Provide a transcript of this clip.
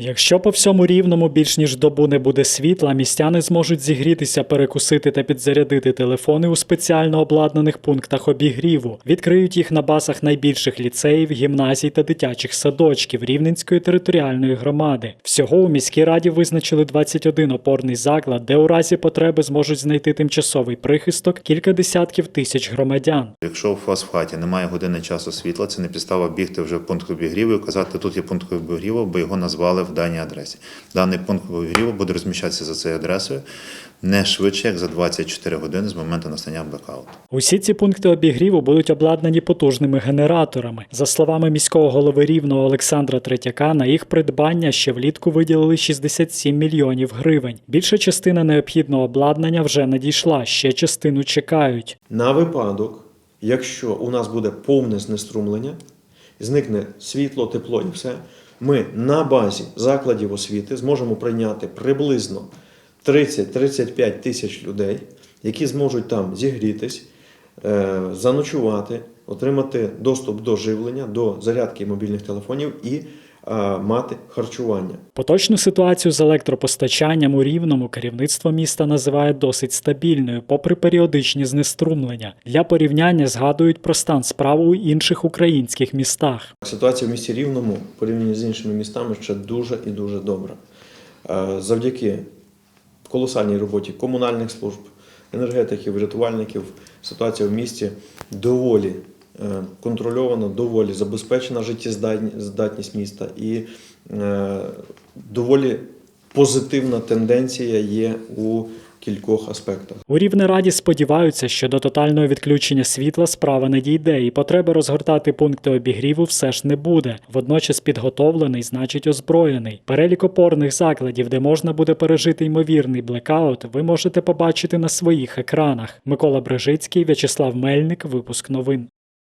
Якщо по всьому рівному більш ніж добу не буде світла, містяни зможуть зігрітися, перекусити та підзарядити телефони у спеціально обладнаних пунктах обігріву. Відкриють їх на базах найбільших ліцеїв, гімназій та дитячих садочків Рівненської територіальної громади. Всього у міській раді визначили 21 опорний заклад, де у разі потреби зможуть знайти тимчасовий прихисток кілька десятків тисяч громадян. Якщо у вас в хаті немає години часу світла, це не підстава бігти вже в пункт обігріву і казати, тут є пункт обігріву, бо його назвали в даній адресі. Даний пункт обігріву буде розміщатися за цією адресою не швидше, як за 24 години з моменту настання блекауту. Усі ці пункти обігріву будуть обладнані потужними генераторами. За словами міського голови Рівного Олександра Третяка, на їх придбання ще влітку виділили 67 мільйонів гривень. Більша частина необхідного обладнання вже надійшла, ще частину чекають. На випадок, якщо у нас буде повне знеструмлення, зникне світло, тепло і все, ми на базі закладів освіти зможемо прийняти приблизно 30-35 тисяч людей, які зможуть там зігрітись, е, заночувати, отримати доступ до живлення, до зарядки мобільних телефонів і мати харчування. Поточну ситуацію з електропостачанням у Рівному керівництво міста називає досить стабільною, попри періодичні знеструмлення. Для порівняння згадують про стан справ у інших українських містах. Ситуація в місті Рівному в порівнянні з іншими містами ще дуже і дуже добра. Завдяки колосальній роботі комунальних служб, енергетиків, рятувальників, ситуація в місті доволі контрольована, доволі забезпечена життєздатність міста і е, доволі позитивна тенденція є у кількох аспектах. У Рівнераді сподіваються, що до тотального відключення світла справа не дійде, і потреби розгортати пункти обігріву все ж не буде. Водночас підготовлений, значить озброєний. Перелік опорних закладів, де можна буде пережити ймовірний блекаут, ви можете побачити на своїх екранах. Микола Брежицький, В'ячеслав Мельник, випуск новин.